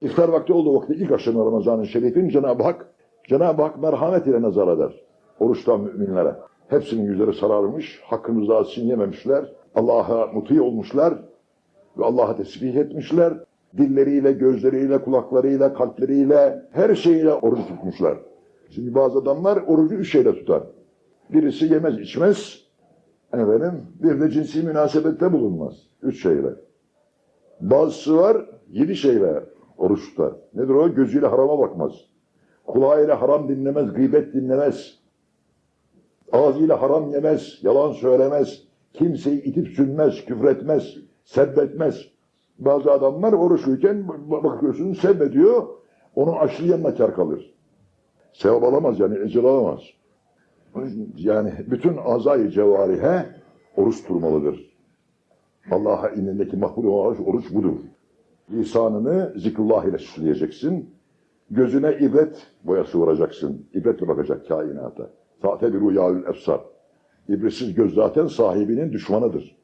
İftar vakti olduğu vakti ilk akşam Ramazan-ı Şerif'in Cenab-ı Hak Cenab-ı Hak merhamet ile nazar eder. Oruçtan müminlere. Hepsinin yüzleri sararmış, hakkın rızasını yememişler, Allah'a muti olmuşlar ve Allah'a tesbih etmişler. Dilleriyle, gözleriyle, kulaklarıyla, kalpleriyle, her şeyiyle oruç tutmuşlar. Şimdi bazı adamlar orucu üç şeyle tutar. Birisi yemez, içmez. Efendim, bir de cinsi münasebette bulunmaz. Üç şeyle. Bazısı var, yedi şeyle oruç tutar. Nedir o? Gözüyle harama bakmaz. Kulağıyla haram dinlemez, gıybet dinlemez. Ağzıyla haram yemez, yalan söylemez. Kimseyi itip sünmez, küfretmez, sebbetmez. Bazı adamlar oruçluyken bakıyorsun sebbediyor, onun açlığı yanına kar kalır. Sevap alamaz yani, ecir alamaz. Yani bütün azayı cevarihe oruç durmalıdır. Allah'a inindeki makbul olan oruç budur. Lisanını zikrullah ile süsleyeceksin. Gözüne ibret boyası vuracaksın. İbretle bakacak kainata. Sa'te bir rüyâül efsar. İbretsiz göz zaten sahibinin düşmanıdır.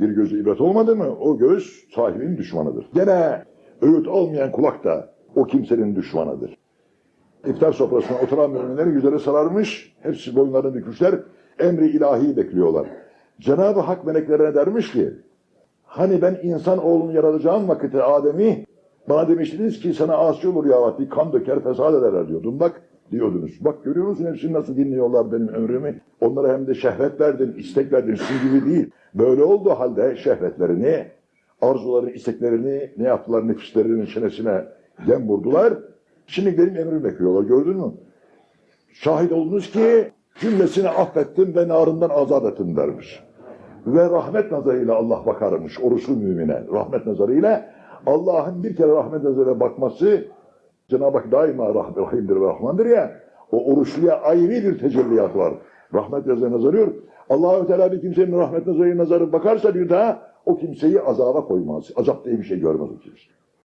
Bir gözü ibret olmadı mı o göz sahibinin düşmanıdır. Gene öğüt olmayan kulak da o kimsenin düşmanıdır. İftar sofrasına oturan müminlerin yüzleri sararmış, hepsi boyunlarını bükmüşler, emri ilahi bekliyorlar. Cenab-ı Hak meleklerine dermiş ki, hani ben insan oğlunu yaratacağım vakitte Adem'i, bana demiştiniz ki sana asi olur ya vakti, kan döker, fesat ederler diyordum. Bak diyordunuz. Bak görüyor musun hepsini nasıl dinliyorlar benim ömrümü? Onlara hem de şehvet verdim, istek verdim, sizin gibi değil. Böyle olduğu halde şehvetlerini, arzularını, isteklerini ne yaptılar nefislerinin çenesine yem vurdular. Şimdi benim emrimi bekliyorlar gördün mü? Şahit oldunuz ki cümlesini affettim ve narından azat ettim dermiş. Ve rahmet nazarıyla Allah bakarmış oruçlu mümine. Rahmet nazarıyla Allah'ın bir kere rahmet nazarıyla bakması Cenab-ı Hak daima rah- rahimdir ve rahmandır ya. O oruçluya ayrı bir tecelliyat var. Rahmet nazarı nazarıyor. Allahü Teala bir kimsenin rahmet nazarı nazarı bakarsa bir daha o kimseyi azaba koymaz. Azap diye bir şey görmez o kimse.